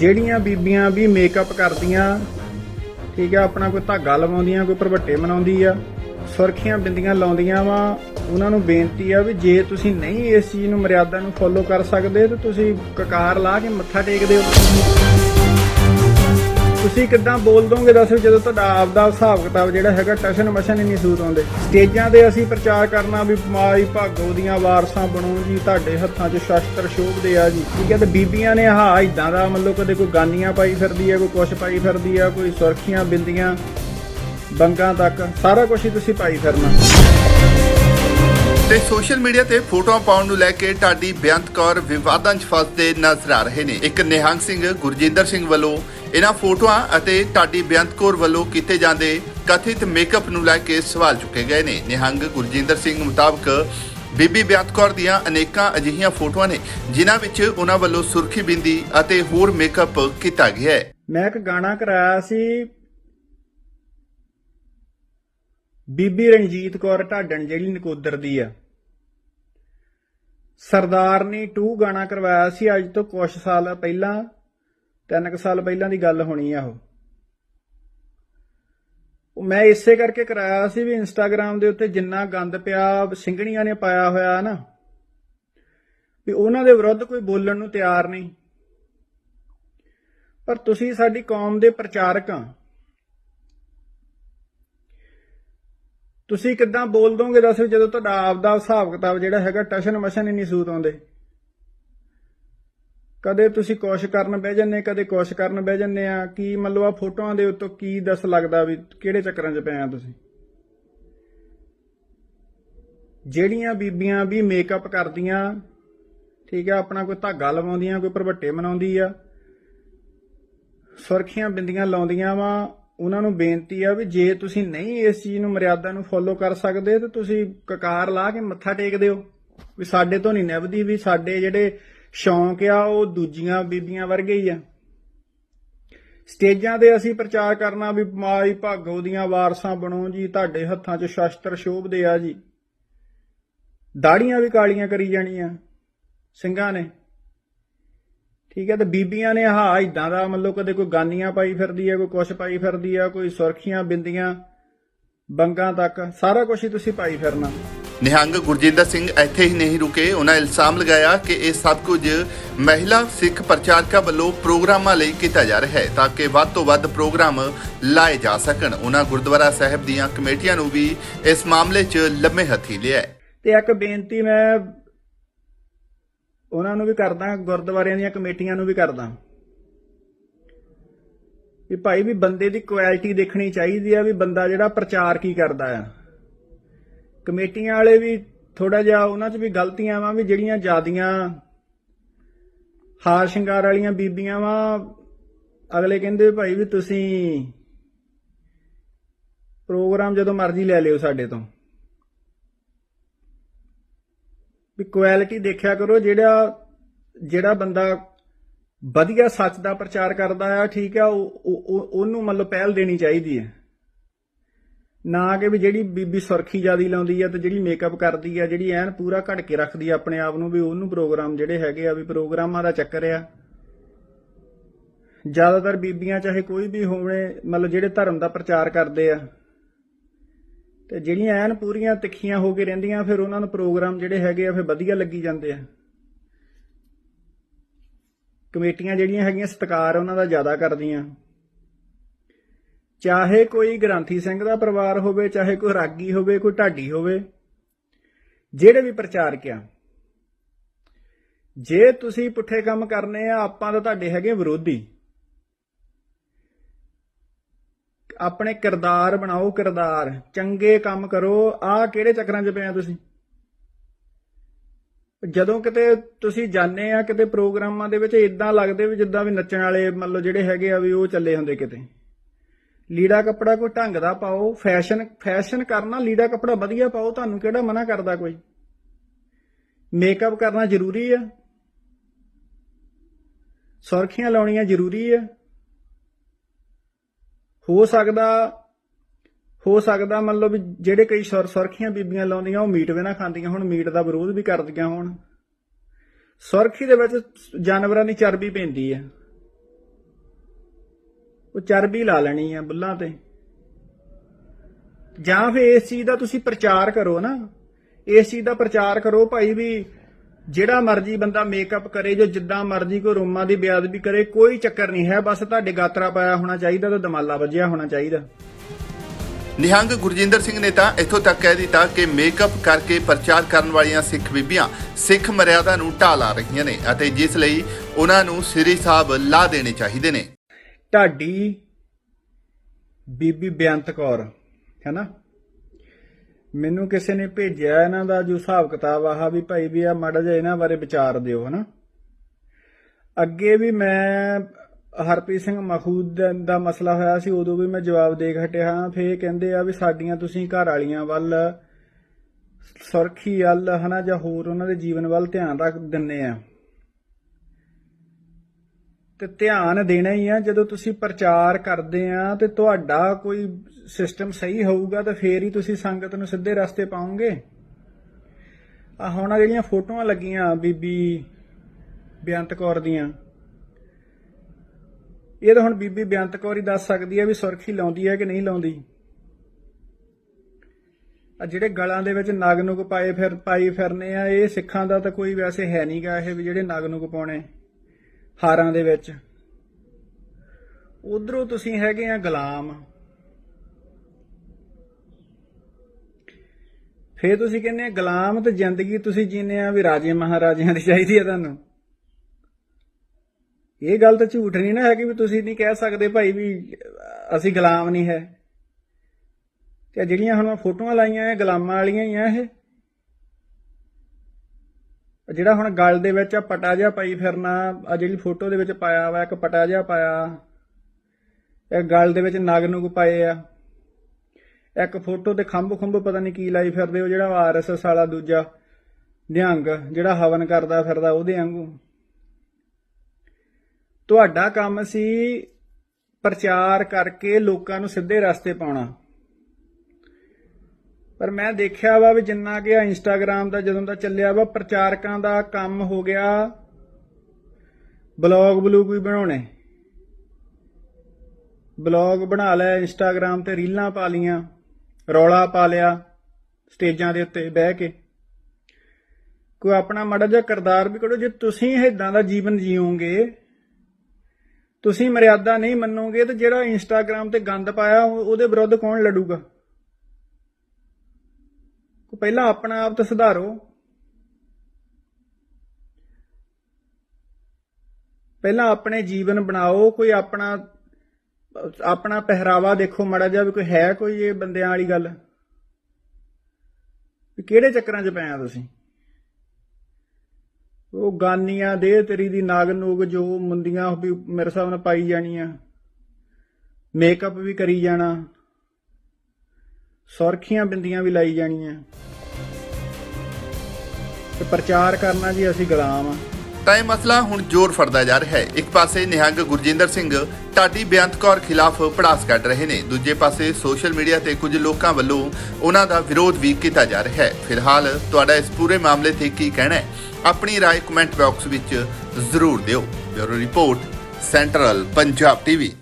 ਜਿਹੜੀਆਂ ਬੀਬੀਆਂ ਵੀ ਮੇਕਅਪ ਕਰਦੀਆਂ, ਠੀਕ ਆ, ਆਪਣਾ ਕੋਈ ਧਾਗਾ ਲਵਾਉਂਦੀਆਂ, ਕੋਈ ਭਰਵੱਟੇ ਮਨਾਉਂਦੀ ਆ, ਸੁਰਖੀਆਂ ਬਿੰਦੀਆਂ ਲਾਉਂਦੀਆਂ ਵਾ, ਉਹਨਾਂ ਨੂੰ ਬੇਨਤੀ ਆ ਵੀ ਜੇ ਤੁਸੀਂ ਨਹੀਂ ਇਸ ਚੀਜ਼ ਨੂੰ, ਮਰਿਆਦਾ ਨੂੰ ਫੋਲੋ ਕਰ ਸਕਦੇ, ਤਾਂ ਤੁਸੀਂ ਕਕਾਰ ਲਾ ਕੇ ਮੱਥਾ ਟੇਕਦੇ ਹੋ। ਤੁਸੀਂ ਕਿੱਦਾਂ ਬੋਲ ਦੋਗੇ ਦੱਸੋ ਜਦੋਂ ਤੁਹਾਡਾ ਆਪਦਾ ਹਿਸਾਬ ਕਿਤਾਬ ਜਿਹੜਾ ਹੈਗਾ ਟਸ਼ਨ ਮਸ਼ਨ ਹੀ ਨਹੀਂ ਸੂਤ ਆਉਂਦੇ। ਸਟੇਜਾਂ ਤੇ ਅਸੀਂ ਪ੍ਰਚਾਰ ਕਰਨਾ ਵੀ ਮਾਈ ਭਾਗੋ ਦੀਆਂ ਵਾਰਸਾਂ ਬਣੋ ਜੀ, ਤੁਹਾਡੇ ਹੱਥਾਂ 'ਚ ਸ਼ਸਤਰ ਸ਼ੋਭਦੇ ਆ ਜੀ। ਠੀਕ ਹੈ, ਤੇ ਬੀਬੀਆਂ ਨੇ ਆਹ ਇਦਾਂ ਦਾ ਮਤਲਬ ਕਦੇ ਕੋਈ ਗਾਨੀਆਂ ਪਾਈ ਫਿਰਦੀ ਆ, ਕੋਈ ਕੁਛ ਪਾਈ ਫਿਰਦੀ ਆ, ਕੋਈ ਸੁਰਖੀਆਂ ਬਿੰਦੀਆਂ, ਬੰਗਾਂ ਤੱਕ, ਸਾਰਾ ਕੁਝ ਹੀ ਤੁਸੀਂ ਪਾਈ ਫਿਰਨਾ। ਤੇ ਸੋਸ਼ਲ ਮੀਡੀਆ ਤੇ ਫੋਟੋਆਂ ਪਾਉਣ ਨੂੰ ਲੈ ਕੇ ਢਾਡੀ ਬੇਅੰਤ ਕੌਰ ਵਿਵਾਦਾਂ 'ਚ ਫਸਦੇ ਨਜ਼ਰ ਆ ਰਹੇ ਨੇ। ਇੱਕ ਨਿਹੰਗ ਸਿੰਘ ਗੁਰਜਿੰਦਰ ਸਿੰਘ ਵੱਲੋਂ ਇਹਨਾਂ ਫੋਟੋਆਂ ਅਤੇ ਢਾਡੀ ਬੇਅੰਤ ਵੱਲੋਂ ਕੀਤੇ ਜਾਂਦੇ ਕਥਿਤ ਮੇਕਅਪ ਨੂੰ ਲੈ ਕੇ ਸਵਾਲ ਚੁੱਕੇ ਗਏ ਨੇ। ਨਿਹੰਗ ਗੁਰਜਿੰਦਰ ਸਿੰਘ ਮੁਤਾਬਕ ਬੀਬੀ ਬੇਅੰਤ ਦੀਆਂ ਅਨੇਕਾਂ ਅਜਿਹੀਆਂ ਫੋਟੋਆਂ ਨੇ, ਜਿਨ੍ਹਾਂ ਵਿੱਚ ਉਹਨਾਂ ਵੱਲੋਂ ਸੁਰਖੀ ਬਿੰਦੀ ਅਤੇ ਹੋਰ ਮੇਕਅਪ ਕੀਤਾ ਗਿਆ ਹੈ। ਮੈਂ ਇੱਕ ਗਾਣਾ ਕਰਾਇਆ ਸੀ। ਬੀਬੀ ਰਣਜੀਤ ਕੌਰ ਢਾਡਣ ਜਿਹੜੀ ਨਕੋਦਰ ਦੀ ਆ। ਸਰਦਾਰਨੀ 2 ਗਾਣਾ ਕਰਵਾਇਆ ਸੀ, ਅੱਜ ਤੋਂ ਕੁਝ ਸਾਲ ਪਹਿਲਾਂ। ਤਿੰਨ ਕੁ ਸਾਲ ਪਹਿਲਾਂ ਦੀ ਗੱਲ ਹੋਣੀ ਆ ਉਹ। ਉਹ ਮੈਂ ਇਸੇ ਕਰਕੇ ਕਰਾਇਆ ਸੀ ਵੀ ਇੰਸਟਾਗ੍ਰam ਦੇ ਉੱਤੇ ਜਿੰਨਾ ਗੰਦ ਪਿਆ ਸਿੰਘਣੀਆਂ ਨੇ ਪਾਇਆ ਹੋਇਆ ਨਾ, ਵੀ ਉਹਨਾਂ ਦੇ ਵਿਰੁੱਧ ਕੋਈ ਬੋਲਣ ਨੂੰ ਤਿਆਰ ਨਹੀਂ। ਪਰ ਤੁਸੀਂ ਸਾਡੀ ਕੌਮ ਦੇ ਪ੍ਰਚਾਰਕ ਆ। ਤੁਸੀਂ ਕਿੱਦਾਂ ਬੋਲ ਦੋਗੇ ਦੱਸੋ ਜਦੋਂ ਤੁਹਾਡਾ ਆਪਦਾ ਹਿਸਾਬ ਕਿਤਾਬ ਜਿਹੜਾ ਹੈਗਾ ਟਸ਼ਨ ਮਸ਼ਨ ਹੀ ਨਹੀਂ ਸੂਤ ਆਉਂਦੇ। ਕਦੇ ਤੁਸੀਂ ਕੁਛ ਕਰਨ ਬਹਿ ਜੰਨੇ ਕਦੇ ਕੁਛ ਕਰਨ ਬਹਿ ਜੰਨੇ ਆ। ਕੀ ਮਤਲਬ ਆ ਫੋਟੋਆਂ ਦੇ ਉੱਤੋਂ ਕੀ ਦੱਸ ਲੱਗਦਾ ਵੀ ਕਿਹੜੇ ਚੱਕਰਾਂ 'ਚ ਪਏ ਆ ਤੁਸੀਂ? ਜਿਹੜੀਆਂ ਬੀਬੀਆਂ ਵੀ ਮੇਕਅਪ ਕਰਦੀਆਂ, ਠੀਕ ਆ, ਆਪਣਾ ਕੋਈ ਧਾਗਾ ਲਵਾਉਂਦੀਆਂ, ਕੋਈ ਭਰਵੱਟੇ ਮਨਾਉਂਦੀ ਆ, ਸੁਰਖੀਆਂ ਬਿੰਦੀਆਂ ਲਾਉਂਦੀਆਂ ਵਾ, ਉਹਨਾਂ ਨੂੰ ਬੇਨਤੀ ਆ ਵੀ ਜੇ ਤੁਸੀਂ ਨਹੀਂ ਇਸ ਚੀਜ਼ ਨੂੰ, ਮਰਿਆਦਾ ਨੂੰ ਫੋਲੋ ਕਰ ਸਕਦੇ, ਤੇ ਤੁਸੀਂ ਕਕਾਰ ਲਾ ਕੇ ਮੱਥਾ ਟੇਕਦੇ ਹੋ ਵੀ ਸਾਡੇ ਤੋਂ ਨਹੀਂ ਨਿਭਦੀ, ਵੀ ਸਾਡੇ ਜਿਹੜੇ ਸ਼ੌਂਕ ਆ, ਉਹ ਦੂਜੀਆਂ ਬੀਬੀਆਂ ਵਰਗੇ ਹੀ ਆ। ਸਟੇਜਾਂ ਤੇ ਅਸੀਂ ਪ੍ਰਚਾਰ ਕਰਨਾ ਵੀ ਮਾਈ ਭਾਗੋ ਦੀਆਂ ਵਾਰਸਾਂ ਬਣੋ ਜੀ, ਤੁਹਾਡੇ ਹੱਥਾਂ 'ਚ ਸ਼ਸਤਰ ਸ਼ੋਭਦੇ ਆ ਜੀ। ਦਾੜੀਆਂ ਵੀ ਕਾਲੀਆਂ ਕਰੀ ਜਾਣੀਆਂ, ਸਿੰਘਾਂ ਨੇ। ਠੀਕ ਹੈ, ਤੇ ਬੀਬੀਆਂ ਨੇ ਆਹ ਇਦਾਂ ਦਾ ਮਤਲਬ ਕਦੇ ਕੋਈ ਗਾਨੀਆਂ ਪਾਈ ਫਿਰਦੀ ਹੈ ਕੋਈ ਕੁਛ ਪਾਈ ਫਿਰਦੀ ਆ, ਕੋਈ ਸੁਰਖੀਆਂ ਬਿੰਦੀਆਂ, ਬੰਗਾਂ ਤੱਕ, ਸਾਰਾ ਕੁਝ ਹੀ ਤੁਸੀਂ ਪਾਈ ਫਿਰਨਾ। ਨਿਹੰਗ ਗੁਰਜਿੰਦਰ ਸਿੰਘ ਇੱਥੇ ਹੀ ਨਹੀਂ ਰੁਕੇ। ਉਹਨਾਂ ਇਲਜ਼ਾਮ ਲਗਾਇਆ ਕਿ ਇਹ ਸਭ ਕੁਝ ਮਹਿਲਾ ਸਿੱਖ ਪ੍ਰਚਾਰਕਾਂ ਵੱਲੋਂ ਪ੍ਰੋਗਰਾਮਾਂ ਲਈ ਕੀਤਾ ਜਾ ਰਿਹਾ ਹੈ ਤਾਂ ਕਿ ਵੱਧ ਤੋਂ ਵੱਧ ਪ੍ਰੋਗਰਾਮ ਲਾਏ ਜਾ ਸਕਣ। ਉਹਨਾਂ ਗੁਰਦੁਆਰਾ ਸਾਹਿਬ ਦੀਆਂ ਕਮੇਟੀਆਂ ਨੂੰ ਵੀ ਇਸ ਮਾਮਲੇ 'ਚ ਲੰਮੇ ਹੱਥੀ ਲਿਆ ਤੇ ਇੱਕ ਬੇਨਤੀ ਮੈਂ ਉਹਨਾਂ ਨੂੰ ਵੀ ਕਰਦਾ, ਗੁਰਦੁਆਰਿਆਂ ਦੀਆਂ ਕਮੇਟੀਆਂ ਨੂੰ ਵੀ ਕਰਦਾ। ਵੀ ਭਾਈ ਵੀ ਬੰਦੇ ਦੀ ਕੁਆਲਿਟੀ ਦੇਖਣੀ ਚਾਹੀਦੀ ਆ ਵੀ ਬੰਦਾ ਜਿਹੜਾ ਪ੍ਰਚਾਰ ਕੀ ਕਰਦਾ ਆ। ਕਮੇਟੀਆਂ ਵਾਲੇ ਵੀ ਥੋੜਾ ਜਿਹਾ ਉਹਨਾਂ 'ਚ ਵੀ ਗਲਤੀਆਂ ਵਾ ਵੀ ਜਿਹੜੀਆਂ ਜਿਆਦੀਆਂ ਹਾਰ ਸ਼ਿੰਗਾਰ ਵਾਲੀਆਂ ਬੀਬੀਆਂ ਵਾ। ਅਗਲੇ ਕਹਿੰਦੇ ਭਾਈ ਵੀ ਤੁਸੀਂ ਪ੍ਰੋਗਰਾਮ ਜਦੋਂ ਮਰਜ਼ੀ ਲੈ ਲਿਓ ਸਾਡੇ ਤੋਂ। ਵੀ ਕੁਆਲਿਟੀ ਦੇਖਿਆ ਕਰੋ ਜਿਹੜਾ ਜਿਹੜਾ ਬੰਦਾ ਵਧੀਆ ਸੱਚ ਦਾ ਪ੍ਰਚਾਰ ਕਰਦਾ ਆ, ਠੀਕ ਆ ਉਹ- ਉਹਨੂੰ ਮਤਲਬ ਪਹਿਲ ਦੇਣੀ ਚਾਹੀਦੀ ਹੈ। ਨਾ ਕਿ ਵੀ ਜਿਹੜੀ ਬੀਬੀ ਸੁਰਖੀ ਜਿਆਦੀ ਲਾਉਂਦੀ ਆ ਤੇ ਜਿਹੜੀ ਮੇਕਅਪ ਕਰਦੀ ਆ, ਜਿਹੜੀ ਐਨ ਪੂਰਾ ਘੜ ਕੇ ਰੱਖਦੀ ਆ ਆਪਣੇ ਆਪ ਨੂੰ ਵੀ ਉਹਨੂੰ ਪ੍ਰੋਗਰਾਮ ਜਿਹੜੇ ਹੈਗੇ ਆ ਵੀ ਪ੍ਰੋਗਰਾਮਾਂ ਦਾ ਚੱਕਰ ਆ। ਜ਼ਿਆਦਾਤਰ ਬੀਬੀਆਂ ਚਾਹੇ ਕੋਈ ਵੀ ਹੋਵੇ, ਮਤਲਬ ਜਿਹੜੇ ਧਰਮ ਦਾ ਪ੍ਰਚਾਰ ਕਰਦੇ ਆ, ਤੇ ਜਿਹੜੀਆਂ ਐਨ ਪੂਰੀਆਂ ਤਿੱਖੀਆਂ ਹੋ ਕੇ ਰਹਿੰਦੀਆਂ, ਫਿਰ ਉਹਨਾਂ ਨੂੰ ਪ੍ਰੋਗਰਾਮ ਜਿਹੜੇ ਹੈਗੇ ਆ, ਫਿਰ ਵਧੀਆ ਲੱਗੀ ਜਾਂਦੇ ਆ। ਕਮੇਟੀਆਂ ਜਿਹੜੀਆਂ ਹੈਗੀਆਂ, ਸਤਿਕਾਰ ਉਹਨਾਂ ਦਾ ਜ਼ਿਆਦਾ ਕਰਦੀਆਂ। ਚਾਹੇ ਕੋਈ ਗ੍ਰੰਥੀ ਸਿੰਘ ਦਾ ਪਰਿਵਾਰ ਹੋਵੇ, ਚਾਹੇ ਕੋਈ ਰਾਗੀ ਹੋਵੇ, ਕੋਈ ਢਾਡੀ ਹੋਵੇ, ਜਿਹੜੇ ਵੀ ਪ੍ਰਚਾਰਕ ਆ ਜੇ ਤੁਸੀਂ ਪੁੱਠੇ ਕੰਮ ਕਰਨੇ ਆ, ਆਪਾਂ ਤਾਂ ਤੁਹਾਡੇ ਹੈਗੇ ਵਿਰੋਧੀ। ਆਪਣੇ ਕਿਰਦਾਰ ਬਣਾਓ, ਕਿਰਦਾਰ। ਚੰਗੇ ਕੰਮ ਕਰੋ, ਆਹ ਕਿਹੜੇ ਚੱਕਰਾਂ 'ਚ ਪਏ ਆ ਤੁਸੀਂ? ਜਦੋਂ ਕਿਤੇ ਤੁਸੀਂ ਜਾਂਦੇ ਆ, ਕਿਤੇ ਪ੍ਰੋਗਰਾਮਾਂ ਦੇ ਵਿੱਚ ਇਦਾਂ ਲੱਗਦੇ ਵੀ ਜਿੱਦਾਂ ਵੀ ਨੱਚਣ ਵਾਲੇ ਮਤਲਬ ਜਿਹੜੇ ਹੈਗੇ ਆ ਵੀ ਉਹ ਚੱਲੇ ਹੁੰਦੇ ਕਿਤੇ। ਲੀੜਾ ਕੱਪੜਾ ਕੋਈ ਢੰਗ ਦਾ ਪਾਓ ਫੈਸ਼ਨ ਫੈਸ਼ਨ ਕਰਨਾ, ਲੀੜਾ ਕੱਪੜਾ ਵਧੀਆ ਪਾਓ, ਤੁਹਾਨੂੰ ਕਿਹੜਾ ਮਨਾ ਕਰਦਾ ਕੋਈ? ਮੇਕਅਪ ਕਰਨਾ ਜ਼ਰੂਰੀ ਆ। ਸੁਰਖੀਆਂ ਲਾਉਣੀਆਂ ਜ਼ਰੂਰੀ ਆ। ਹੋ ਸਕਦਾ ਹੋ ਸਕਦਾ ਮੰਨ ਲਓ ਵੀ ਜਿਹੜੇ ਕਈ ਸੁਰ, ਸੁਰਖੀਆਂ ਬੀਬੀਆਂ ਲਾਉਂਦੀਆਂ, ਉਹ ਮੀਟ ਵੀ ਨਾ ਖਾਂਦੀਆਂ ਹੁਣ, ਮੀਟ ਦਾ ਵਿਰੋਧ ਵੀ ਕਰਦੀਆਂ ਹੁਣ। ਸੁਰਖੀ ਦੇ ਵਿੱਚ ਜਾਨਵਰਾਂ ਦੀ ਚਰਬੀ ਪੈਂਦੀ ਹੈ ਉਹ ਚਰਬੀ ਲਾ ਲੈਣੀ ਆ ਬੁੱਲਾਂ ਤੇ। ਜਾਂ ਫਿਰ ਇਸ ਚੀਜ਼ ਦਾ ਤੁਸੀਂ ਪ੍ਰਚਾਰ ਕਰੋ ਨਾ। ਇਸ ਚੀਜ਼ ਦਾ ਪ੍ਰਚਾਰ ਕਰੋ ਭਾਈ ਵੀ ਜਿਹੜਾ ਮਰਜ਼ੀ ਬੰਦਾ ਮੇਕਅਪ ਕਰੇ, ਜੋ ਜਿੱਦਾਂ ਮਰਜ਼ੀ ਕੋਈ ਰੋਮਾਂ ਦੀ ਬਿਆਦਬੀ ਕਰੇ, ਕੋਈ ਚੱਕਰ ਨਹੀਂ ਹੈ, ਬਸ ਤੁਹਾਡੇ ਗਾਤਰਾ ਪਾਇਆ ਹੋਣਾ ਚਾਹੀਦਾ ਤੇ ਦਮਾਲਾ ਵੱਜਿਆ ਹੋਣਾ ਚਾਹੀਦਾ। ਨਿਹੰਗ ਗੁਰਜਿੰਦਰ ਸਿੰਘ ਨੇ ਤਾਂ ਇੱਥੋਂ ਤੱਕ ਕਹਿ ਦਿੱਤਾ ਕਿ ਮੇਕਅਪ ਕਰਕੇ ਪ੍ਰਚਾਰ ਕਰਨ ਵਾਲੀਆਂ ਸਿੱਖ ਬੀਬੀਆਂ ਸਿੱਖ ਮਰਿਆਦਾ ਨੂੰ ਢਾਹ ਲਾ ਰਹੀਆਂ ਨੇ ਅਤੇ ਜਿਸ ਲਈ ਉਹਨਾਂ ਨੂੰ ਸ੍ਰੀ ਸਾਹਿਬ ਲਾ ਦੇਣੇ ਚਾਹੀਦੇ ਨੇ। ਢਾਡੀ ਬੀਬੀ ਬੇਅੰਤ ਕੌਰ, ਹੈਨਾ? ਮੈਨੂੰ ਕਿਸੇ ਨੇ ਭੇਜਿਆ ਇਹਨਾਂ ਦਾ ਜੋ ਹਿਸਾਬ ਕਿਤਾਬ ਆਹ ਵੀ ਭਾਈ ਵੀ ਆ, ਮਾੜਾ ਜਿਹਾ ਇਹਨਾਂ ਬਾਰੇ ਵਿਚਾਰ ਦਿਓ, ਹਨਾ? ਅੱਗੇ ਵੀ ਮੈਂ ਹਰਪ੍ਰੀਤ ਸਿੰਘ ਮਖੂਦ ਦਾ- ਮਸਲਾ ਹੋਇਆ ਸੀ, ਉਦੋਂ ਵੀ ਮੈਂ ਜਵਾਬ ਦੇ ਹਟਿਆ ਹਾਂ, ਫੇਰ ਕਹਿੰਦੇ ਆ ਵੀ ਸਾਡੀਆਂ ਤੁਸੀਂ ਘਰ ਵਾਲੀਆਂ ਵੱਲ, ਸੁਰਖੀ ਵੱਲ, ਹਨਾ, ਜਾਂ ਹੋਰ ਉਹਨਾਂ ਦੇ ਜੀਵਨ ਵੱਲ ਧਿਆਨ ਰੱਖ ਦਿੰਨੇ ਆ। ਤੇ ਧਿਆਨ ਦੇਣਾ ਹੀ ਆ, ਜਦੋਂ ਤੁਸੀਂ ਪ੍ਰਚਾਰ ਕਰਦੇ ਆ ਤੇ ਤੁਹਾਡਾ ਕੋਈ ਸਿਸਟਮ ਸਹੀ ਹੋਊਗਾ ਤਾਂ ਫੇਰ ਹੀ ਤੁਸੀਂ ਸੰਗਤ ਨੂੰ ਸਿੱਧੇ ਰਸਤੇ ਪਾਉਂਗੇ ਆ ਹੁਣ ਜਿਹੜੀਆਂ ਫੋਟੋਆਂ ਲੱਗੀਆਂ ਬੀਬੀ ਬੇਅੰਤ ਕੌਰ ਦੀਆਂ, ਇਹ ਤਾਂ ਹੁਣ ਬੀਬੀ ਬੇਅੰਤ ਕੌਰ ਹੀ ਦੱਸ ਸਕਦੀ ਹੈ ਵੀ ਸੁਰਖੀ ਲਾਉਂਦੀ ਹੈ ਕਿ ਨਹੀਂ ਲਾਉਂਦੀ। ਆ ਜਿਹੜੇ ਗਲਾਂ ਦੇ ਵਿੱਚ ਨਗ ਨੁਗ ਪਾਏ ਫਿਰ ਪਾਈ ਫਿਰਨੇ ਆ, ਇਹ ਸਿੱਖਾਂ ਦਾ ਤਾਂ ਕੋਈ ਵੈਸੇ ਹੈ ਨਹੀਂਗਾ ਇਹ ਵੀ ਜਿਹੜੇ ਨਗ ਨੁਗ ਪਾਉਣੇ। ਹਾਰਾਂ ਦੇ ਵਿੱਚ। ਉਧਰੋਂ ਤੁਸੀਂ ਹੈਗੇ ਆ ਗੁਲਾਮ। ਫੇਰ ਤੁਸੀਂ ਕਹਿੰਦੇ ਆ, ਗੁਲਾਮ ਤੇ ਜ਼ਿੰਦਗੀ ਤੁਸੀਂ ਜੀਨੇ ਆ ਵੀ ਰਾਜੇ ਮਹਾਰਾਜਿਆਂ ਦੀ ਚਾਹੀਦੀ ਆ ਤੁਹਾਨੂੰ। ਇਹ ਗੱਲ ਤਾਂ ਝੂਠ ਨਹੀਂ ਨਾ ਹੈਗੀ ਵੀ ਤੁਸੀਂ ਨਹੀਂ ਕਹਿ ਸਕਦੇ ਭਾਈ ਵੀ ਅਸੀਂ ਗੁਲਾਮ ਨਹੀਂ ਹੈ। ਤੇ ਜਿਹੜੀਆਂ ਹੁਣ ਮੈਂ ਫੋਟੋਆਂ ਲਾਈਆਂ ਇਹ ਗੁਲਾਮਾਂ ਵਾਲੀਆਂ ਹੀ ਆ ਇਹ। ਜਿਹੜਾ ਹੁਣ ਗਲ ਦੇ ਵਿੱਚ ਆ ਪਟਾ ਜਿਹਾ ਪਾਈ ਫਿਰਨਾ, ਆ ਜਿਹੜੀ ਫੋਟੋ ਦੇ ਵਿੱਚ ਪਾਇਆ ਵਾ, ਇੱਕ ਪਟਾ ਜਿਹਾ ਪਾਇਆ ਇੱਕ ਗਲ ਦੇ ਵਿੱਚ ਨਗ ਨੁਗ ਪਾਏ ਆ। ਇੱਕ ਫੋਟੋ ਤੇ ਖੰਭ ਖੁੰਭ ਪਤਾ ਨਹੀਂ ਕੀ ਲਾਈ ਫਿਰਦੇ ਉਹ ਜਿਹੜਾ ਆਰਐਸਐਸ ਵਾਲਾ ਦੂਜਾ ਨਿਹੰਗ, ਜਿਹੜਾ ਹਵਨ ਕਰਦਾ ਫਿਰਦਾ ਉਹਦੇ ਵਾਂਗੂ। ਤੁਹਾਡਾ ਕੰਮ ਸੀ ਪ੍ਰਚਾਰ ਕਰਕੇ ਲੋਕਾਂ ਨੂੰ ਸਿੱਧੇ ਰਸਤੇ ਪਾਉਣਾ। ਪਰ ਮੈਂ ਦੇਖਿਆ ਵਾ ਵੀ ਜਿੰਨਾ ਕਿ ਆ ਇੰਸਟਾਗ੍ਰam ਦਾ ਜਦੋਂ ਦਾ ਚੱਲਿਆ ਵਾ, ਪ੍ਰਚਾਰਕਾਂ ਦਾ ਕੰਮ ਹੋ ਗਿਆ। ਬਲੌਗ ਬਲੂਗ ਵੀ ਬਣਾਉਣੇ। ਬਲੌਗ ਬਣਾ ਲਿਆ ਇੰਸਟਾਗ੍ਰam ਤੇ ਰੀਲਾਂ ਪਾ ਲੀਆਂ ਰੌਲਾ ਪਾ ਲਿਆ ਸਟੇਜਾਂ ਦੇ ਉੱਤੇ ਬਹਿ ਕੇ। ਕੋਈ ਆਪਣਾ ਮਾੜਾ ਜਿਹਾ ਕਰਦਾਰ ਵੀ ਕਰੋ, ਜੇ ਤੁਸੀਂ ਇਦਾਂ ਦਾ ਜੀਵਨ ਜੀਓਗੇ, ਤੁਸੀਂ ਮਰਿਆਦਾ ਨਹੀਂ ਮੰਨੋਗੇ, ਤੇ ਜਿਹੜਾ ਇੰਸਟਾਗ੍ਰam ਤੇ ਗੰਦ ਪਾਇਆ ਉਹਦੇ ਵਿਰੁੱਧ ਕੌਣ ਲੜੂਗਾ? ਪਹਿਲਾਂ ਆਪਣਾ ਆਪ ਤਾਂ ਸੁਧਾਰੋ। ਪਹਿਲਾਂ ਆਪਣੇ ਜੀਵਨ ਬਣਾਓ, ਕੋਈ ਆਪਣਾ ਆਪਣਾ ਪਹਿਰਾਵਾ ਦੇਖੋ ਮਾੜਾ ਜਿਹਾ ਵੀ ਕੋਈ ਹੈ ਕੋਈ ਇਹ ਬੰਦਿਆਂ ਵਾਲੀ ਗੱਲ? ਵੀ ਕਿਹੜੇ ਚੱਕਰਾਂ 'ਚ ਪਏ ਆ ਤੁਸੀਂ? ਉਹ ਗਾਨੀਆਂ ਦੇ ਤੇਰੀ ਦੀ ਨਾਗ ਨੂਗ ਜੋ ਮੁੰਦੀਆਂ ਵੀ ਮੇਰੇ ਹਿਸਾਬ ਨਾਲ ਪਾਈ ਜਾਣੀਆਂ। ਮੇਕਅਪ ਵੀ ਕਰੀ ਜਾਣਾ। ਸੁਰਖੀਆਂ ਬਿੰਦੀਆਂ ਵੀ ਲਾਈ ਜਾਣੀਆਂ। ਤੇ ਪ੍ਰਚਾਰ ਕਰਨਾ ਜੀ ਅਸੀਂ ਗੁਲਾਮ ਆ ਤਾਂ ਇਹ ਮਸਲਾ ਹੁਣ ਜ਼ੋਰ ਫੜਦਾ ਜਾ ਰਿਹਾ ਹੈ ਇੱਕ ਪਾਸੇ ਨਿਹੰਗ ਗੁਰਜਿੰਦਰ ਸਿੰਘ ਢਾਡੀ ਬੇਅੰਤ ਕੌਰ ਖਿਲਾਫ ਪੜਾਸ ਕੱਢ ਰਹੇ ਨੇ ਦੂਜੇ ਪਾਸੇ ਸੋਸ਼ਲ ਮੀਡੀਆ ਤੇ ਕੁਝ ਲੋਕਾਂ ਵੱਲੋਂ ਉਹਨਾਂ ਦਾ ਵਿਰੋਧ ਵੀ ਕੀਤਾ ਜਾ ਰਿਹਾ ਹੈ ਫਿਲਹਾਲ ਤੁਹਾਡਾ ਇਸ ਪੂਰੇ ਮਾਮਲੇ ਤੇ ਕੀ ਕਹਿਣਾ ਹੈ ਆਪਣੀ رائے ਕਮੈਂਟ ਬਾਕਸ ਵਿੱਚ ਜ਼ਰੂਰ ਦਿਓ bureau report central Punjab TV